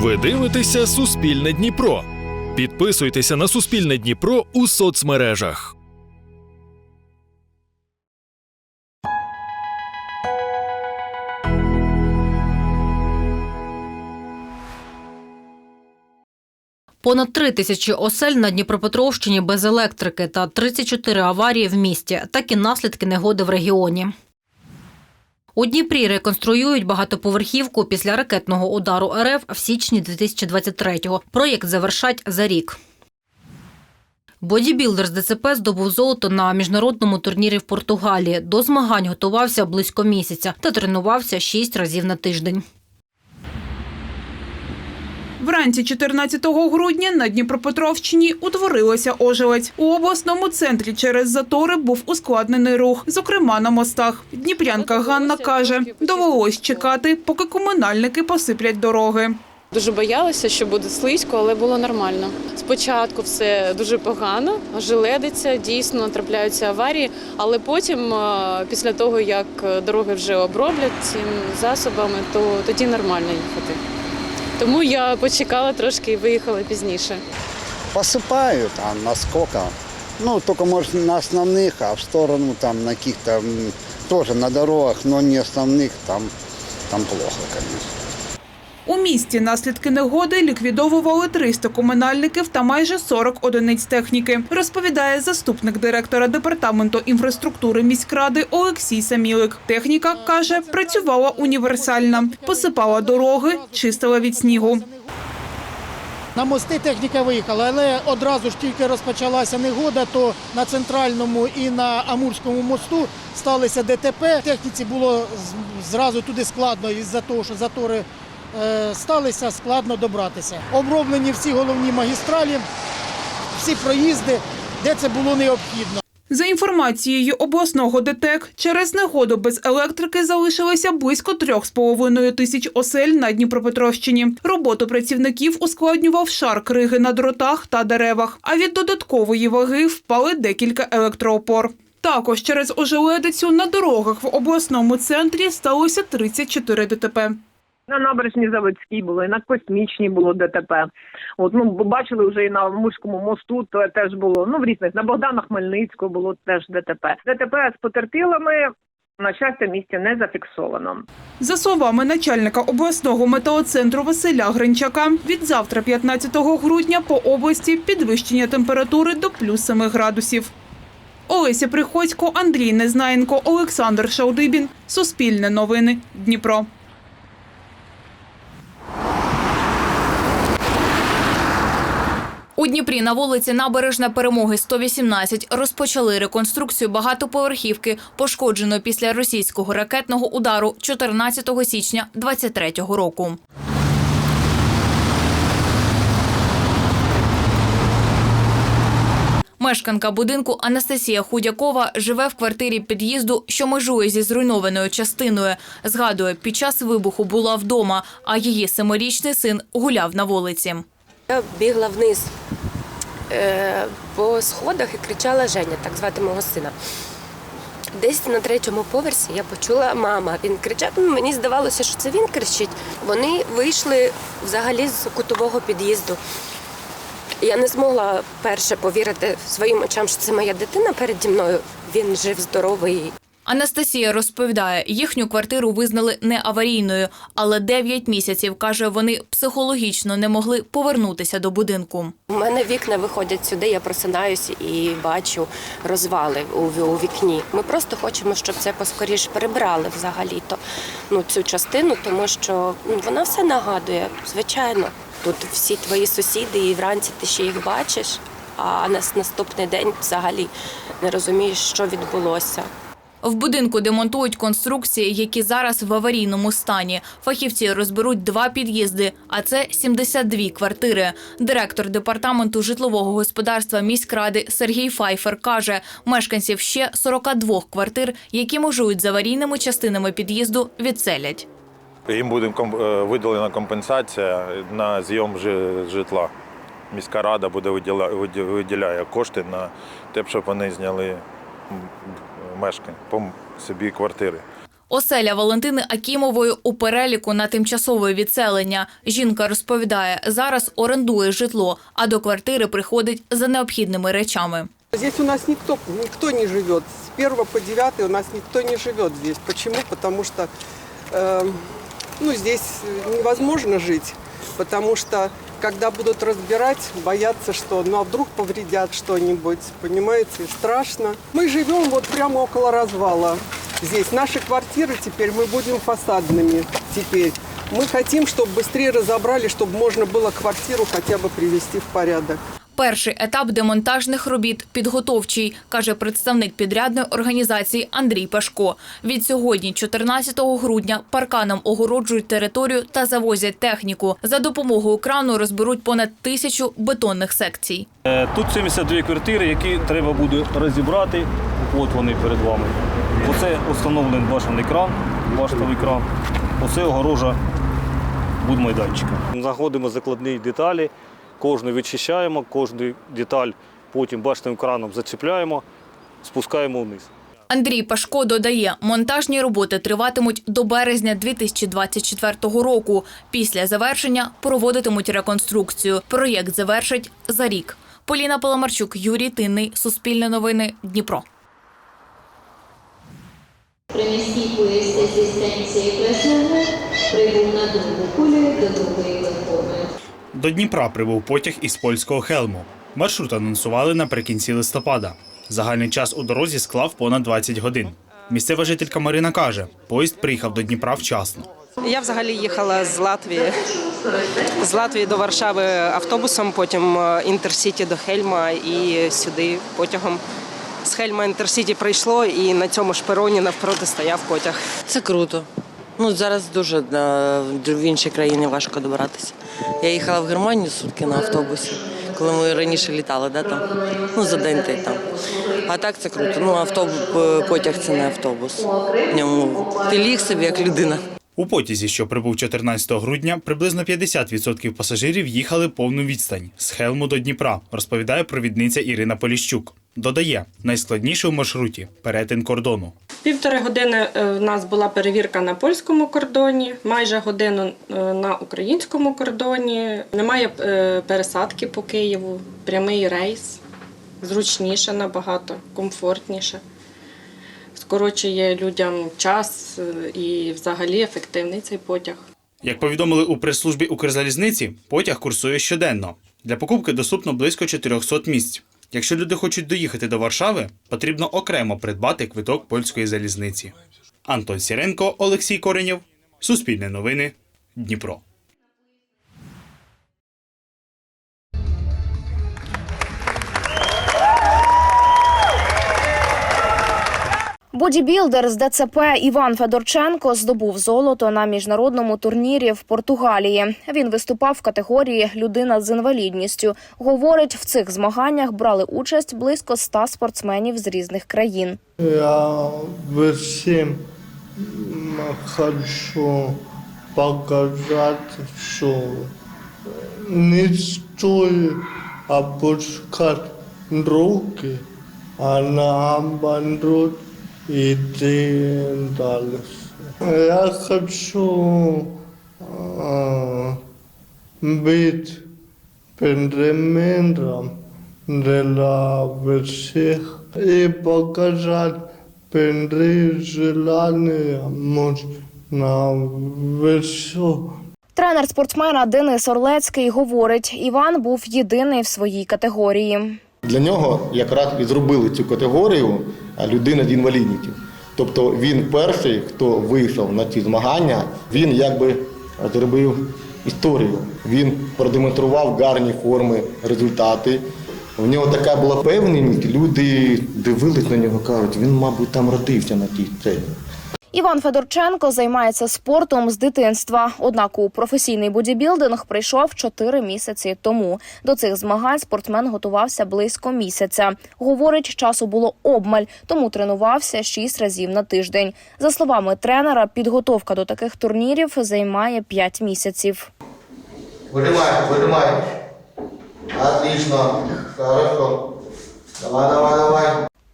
Ви дивитеся Суспільне Дніпро. Підписуйтеся на Суспільне Дніпро у соцмережах. Понад три тисячі осель на Дніпропетровщині без електрики та 34 аварії в місті. Такі наслідки негоди в регіоні. У Дніпрі реконструюють багатоповерхівку після ракетного удару РФ в січні 2023-го. Проєкт завершать за рік. Бодібілдер з ДЦП здобув золото на міжнародному турнірі в Португалії. До змагань готувався близько місяця та тренувався шість разів на тиждень. Вранці 14 грудня на Дніпропетровщині утворилося ожеледь. У обласному центрі через затори був ускладнений рух, зокрема на мостах. Дніпрянка Ганна каже, довелось чекати, поки комунальники посиплять дороги. Дуже боялася, що буде слизько, але було нормально. Спочатку все дуже погано, желедиться, дійсно трапляються аварії, але потім, е, після того як дороги вже оброблять цими засобами, то тоді нормально їхати. Тому я почекала трошки і виїхала пізніше. Посыпают, а насколько? Ну, только, может, на основных, а в сторону там на каких-то м, тоже на дорогах, но не основных, там, там плохо, конечно. У місті наслідки негоди ліквідовували 300 комунальників та майже 40 одиниць техніки, розповідає заступник директора департаменту інфраструктури міськради Олексій Самілик. Техніка каже, працювала універсальна, посипала дороги, чистила від снігу. На мости техніка виїхала, але одразу ж тільки розпочалася негода, то на центральному і на Амурському мосту сталися ДТП. Техніці було зразу туди складно із-за того, що затори сталися, складно добратися. Оброблені всі головні магістралі, всі проїзди, де це було необхідно. За інформацією обласного ДТЕК, через негоду без електрики залишилося близько трьох з половиною тисяч осель на Дніпропетровщині. Роботу працівників ускладнював шар криги на дротах та деревах. А від додаткової ваги впали декілька електроопор. Також через ожеледицю на дорогах в обласному центрі сталося 34 ДТП. На набережній Заводській було, і на космічній було ДТП. От ну бачили вже і на Мурському мосту, то теж було. Ну в різних на Богдана Хмельницького було теж ДТП. ДТП з потерпілими на щастя в місті не зафіксовано. За словами начальника обласного метеоцентру Василя Гринчака, від завтра, 15 грудня, по області підвищення температури до плюс 7 градусів. Олеся Приходько, Андрій Незнаєнко, Олександр Шаудибін. Суспільне новини. Дніпро. Дніпрі на вулиці Набережна Перемоги 118 розпочали реконструкцію багатоповерхівки, пошкодженої після російського ракетного удару 14 січня 2023 року. Мешканка будинку Анастасія Худякова живе в квартирі під'їзду, що межує зі зруйнованою частиною. Згадує, під час вибуху була вдома, а її семирічний син гуляв на вулиці. Я бігла вниз по сходах і кричала Женя, так звати мого сина. Десь на третьому поверсі я почула мама. Він кричав. Ну, Мені здавалося, що це він кричить. Вони вийшли взагалі з кутового під'їзду. Я не змогла перше повірити своїм очам, що це моя дитина переді мною. Він жив здоровий. Анастасія розповідає, їхню квартиру визнали не аварійною, але 9 місяців каже, вони психологічно не могли повернутися до будинку. У мене вікна виходять сюди, я просинаюся і бачу розвали у, вікні. Ми просто хочемо, щоб це поскоріше прибрали взагалі-то ну, цю частину, тому що ну, вона все нагадує, звичайно. Тут всі твої сусіди, і вранці ти ще їх бачиш, а на наступний день взагалі не розумієш, що відбулося. В будинку демонтують конструкції, які зараз в аварійному стані. Фахівці розберуть два під'їзди, а це 72 квартири. Директор департаменту житлового господарства міськради Сергій Файфер каже, мешканців ще 42 квартир, які межують з аварійними частинами під'їзду, відселять. Їм буде е, виділена компенсація на зйом житла. Міська рада буде виділя- виділяє кошти на те, щоб вони зняли мешкань по собі квартири. Оселя Валентини Акімової у переліку на тимчасове відселення. Жінка розповідає, зараз орендує житло, а до квартири приходить за необхідними речами. Здесь у нас никто, никто не живет. С 1 по 9 у нас никто не живет здесь. Почему? Потому что э, ну, здесь невозможно жить. Потому что когда будут разбирать, боятся, что ну а вдруг повредят что-нибудь, понимаете, страшно. Мы живем вот прямо около развала. Здесь наши квартиры теперь мы будем фасадными теперь. Мы хотим, чтобы быстрее разобрали, чтобы можно было квартиру хотя бы привести в порядок. Перший етап демонтажних робіт підготовчий, каже представник підрядної організації Андрій Пашко. Від сьогодні, 14 грудня, парканом огороджують територію та завозять техніку. За допомогою крану розберуть понад тисячу бетонних секцій. Е, Тут 72 квартири, які треба буде розібрати. От вони перед вами. Оце встановлений башенний кран, баштовий кран. Оце огорожа будмайданчика. Знаходимо закладні деталі, кожну відчищаємо, кожну деталь потім баштовим краном зачіпляємо, спускаємо вниз. Андрій Пашко додає, монтажні роботи триватимуть до березня 2024 року. Після завершення проводитимуть реконструкцію. Проєкт завершать за рік. Поліна Паламарчук, Юрій Тинний, Суспільне новини, Дніпро. При міській поїзді зі станції Красного прибув на другу колію до другої платформи. До Дніпра прибув потяг із польського Хелму. Маршрут анонсували наприкінці листопада. Загальний час у дорозі склав понад 20 годин. Місцева жителька Марина каже, поїзд приїхав до Дніпра вчасно. Я взагалі їхала з Латвії. З Латвії до Варшави автобусом, потім е, інтерсіті до Хельма і сюди потягом. З Хельма інтерсіті прийшло і на цьому ж пероні навпроти стояв потяг. Це круто. Ну зараз дуже е, в інші країни важко добиратися. Я їхала в Германію сутки на автобусі, коли ми раніше літали, да, там. Ну, за день та там. А так це круто. Ну, автобус, потяг це не автобус. В ньому ти ліг собі як людина. У потязі, що прибув 14 грудня, приблизно 50% пасажирів їхали повну відстань з Хелму до Дніпра, розповідає провідниця Ірина Поліщук. Додає, найскладніше у маршруті перетин кордону. Півтори години е, в нас була перевірка на польському кордоні, майже годину е, на українському кордоні. Немає е, пересадки по Києву, прямий рейс, зручніше набагато, комфортніше. Скорочує людям час і взагалі ефективний цей потяг. Як повідомили у прес-службі Укрзалізниці, потяг курсує щоденно. Для покупки доступно близько 400 місць. Якщо люди хочуть доїхати до Варшави, потрібно окремо придбати квиток польської залізниці. Антон Сіренко, Олексій Коренєв, Суспільне новини, Дніпро. Бодібілдер з ДЦП Іван Федорченко здобув золото на міжнародному турнірі в Португалії. Він виступав в категорії Людина з інвалідністю. Говорить, в цих змаганнях брали участь близько ста спортсменів з різних країн. Я всім хочу показати, що не стоїть опускати руки, а наоборот йти далі. Я хочу а, бути примером для всіх і показати при желання можна все. Тренер спортсмена Денис Орлецький говорить, Іван був єдиний в своїй категорії. Для нього якраз і зробили цю категорію людина з інвалідністю. Тобто він перший, хто вийшов на ці змагання, він якби зробив історію. Він продемонстрував гарні форми, результати. У нього така була певність, люди дивились на нього, кажуть, він, мабуть, там родився на тій сцені. Іван Федорченко займається спортом з дитинства. Однак у професійний бодібілдинг прийшов 4 місяці тому. До цих змагань спортсмен готувався близько місяця. Говорить, часу було обмаль, тому тренувався 6 разів на тиждень. За словами тренера, підготовка до таких турнірів займає 5 місяців. Выжимай, выжимай. Отлично. Хорошо. Давай, давай.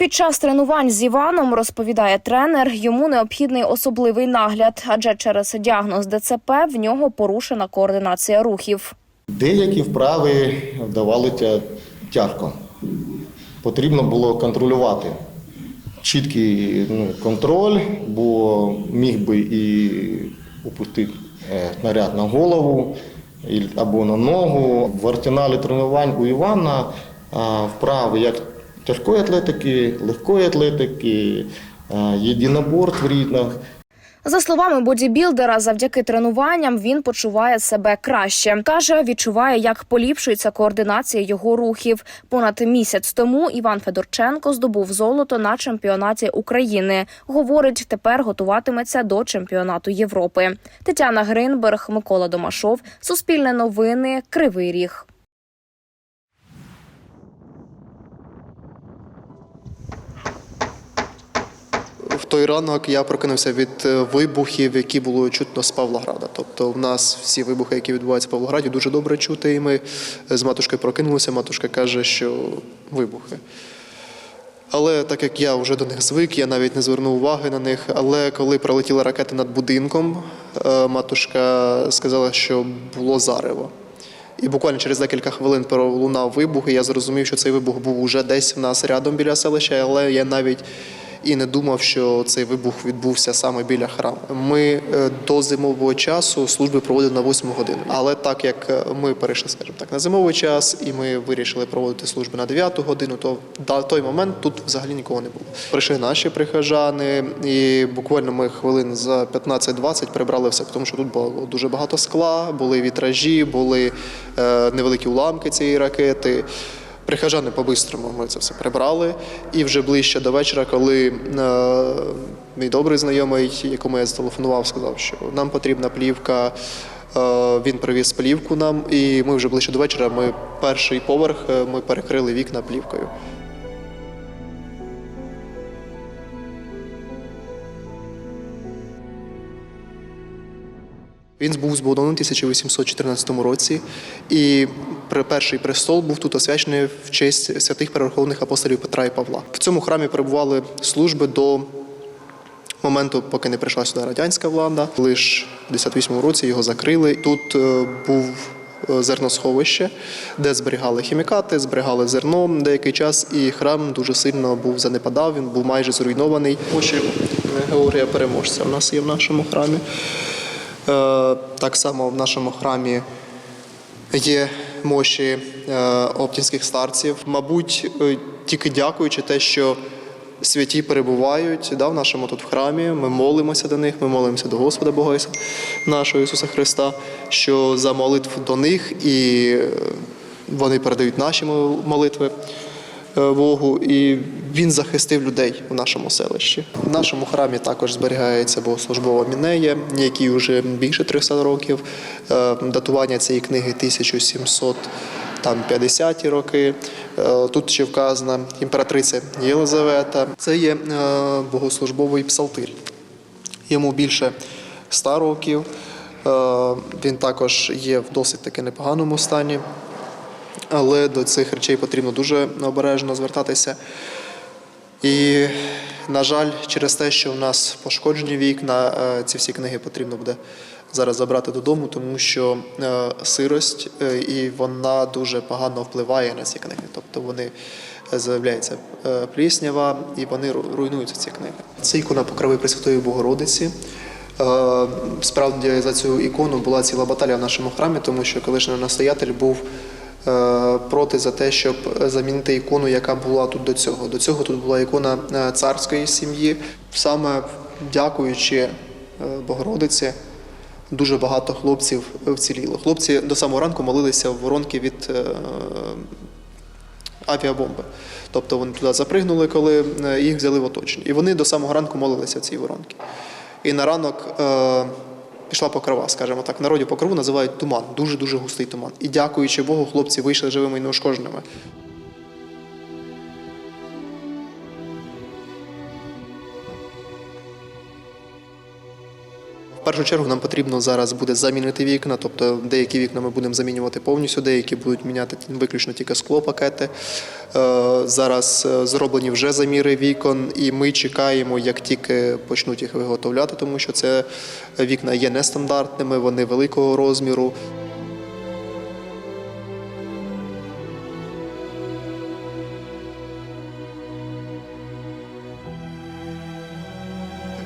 Під час тренувань з Іваном розповідає тренер, йому необхідний особливий нагляд, адже через діагноз ДЦП в нього порушена координація рухів. Деякі вправи вдавалися тяжко. Потрібно було контролювати. Чіткий ну, контроль, бо міг би і опустити е, снаряд на голову або на ногу. В арсеналі тренувань у Івана вправи як тяжкої атлетики, легкої атлетики, а, єдиноборств різних. За словами бодібілдера, завдяки тренуванням він почуває себе краще. каже, відчуває, як поліпшується координація його рухів. Понад місяць тому Іван Федорченко здобув золото на чемпіонаті України. Говорить, тепер готуватиметься до чемпіонату Європи. Тетяна Гринберг, Микола Домашов, Суспільне новини, Кривий Ріг. В той ранок я прокинувся від е, вибухів, які було чутно з Павлограда. Тобто, в нас всі вибухи, які відбуваються в Павлограді, дуже добре чути. І ми з матушкою прокинулися. Матушка каже, що вибухи. Але так як я вже до них звик, я навіть не звернув уваги на них. Але коли пролетіла ракета над будинком, е, матушка сказала, що було зарево. І буквально через декілька хвилин пролунав вибух, і я зрозумів, що цей вибух був уже десь в нас рядом біля селища, але я навіть і не думав, що цей вибух відбувся саме біля храму. Ми е, до зимового часу служби проводили на 8 годину. Але так як е, ми перейшли, скажімо так, на зимовий час, і ми вирішили проводити служби на 9 годину, то на той момент тут взагалі нікого не було. Прийшли наші прихожани, і буквально ми хвилин за 15-20 прибрали все, тому що тут було дуже багато скла, були вітражі, були е, невеликі уламки цієї ракети. Прихожани по-бистрому ми це все прибрали. І вже ближче до вечора, коли е, мій добрий знайомий, якому я зателефонував, сказав, що нам потрібна плівка. е, Він привіз плівку нам, і ми вже ближче до вечора. Ми перший поверх е, ми перекрили вікна плівкою. Він був збудований у 1814 році, і перший престол був тут освячений в честь святих переверховних апостолів Петра і Павла. В цьому храмі перебували служби до моменту, поки не прийшла сюди радянська влада. Лише в 58 році його закрили. Тут е, був е, зерносховище, де зберігали хімікати, зберігали зерно деякий час, і храм дуже сильно був занепадав. Він був майже зруйнований. Очі Георгія Переможця у нас є в нашому храмі. Е, Так само в нашому храмі є мощі е, оптівських старців. Мабуть, е, тільки дякуючи те, що святі перебувають да, в нашому тут в храмі. Ми молимося до них, ми молимося до Господа Бога нашого Ісуса Христа, що за молитв до них і вони передають наші молитви. Е, Богу, і він захистив людей у нашому селищі. В нашому храмі також зберігається богослужбова мінея, якій вже більше 300 років. Е, Датування цієї книги 1700 там 50-ті роки. Е, Тут ще вказана імператриця Єлизавета. Це є е, богослужбовий псалтир. Йому більше 100 років. Е, Він також є в досить таки непоганому стані. Але до цих речей потрібно дуже обережно звертатися. І, на жаль, через те, що в нас пошкоджені вікна, е, ці всі книги потрібно буде зараз забрати додому, тому що е, сирость е, і вона дуже погано впливає на ці книги. Тобто вони з'являється е, пліснява і вони руйнуються ці книги. Це ікона Покрови Пресвятої Богородиці. Справді за цю ікону була ціла баталія в нашому храмі, тому що колишній настоятель був проти за те, щоб замінити ікону, яка була тут до цього. До цього тут була ікона е, царської сім'ї. Саме дякуючи е, Богородиці, дуже багато хлопців вціліло. Хлопці до самого ранку молилися в воронки від е, авіабомби. Тобто вони туди запригнули, коли е, їх взяли в оточення. І вони до самого ранку молилися в цій воронці. І на ранок е, пішла покрова, скажімо так. В народі покрову називають туман, дуже-дуже густий туман. І дякуючи Богу, хлопці вийшли живими і неушкодженими. Першу чергу нам потрібно зараз буде замінити вікна, тобто деякі вікна ми будемо замінювати повністю, деякі будуть міняти виключно тільки склопакети. Е, Зараз е, зроблені вже заміри вікон, і ми чекаємо, як тільки почнуть їх виготовляти, тому що це вікна є нестандартними, вони великого розміру.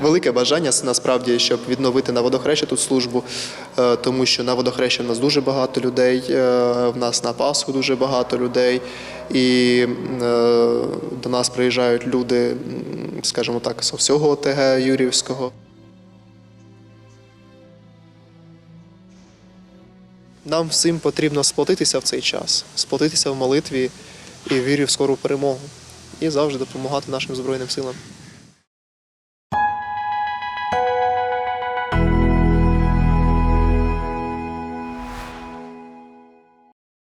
Велике бажання насправді, щоб відновити на водохрещі тут службу, е, тому що на водохрещі в нас дуже багато людей, е, в нас на Пасху дуже багато людей, і е, до нас приїжджають люди, скажімо так, з всього ОТГ Юрівського. Нам всім потрібно сплотитися в цей час, сплотитися в молитві і вірі в скору перемогу, і завжди допомагати нашим Збройним силам.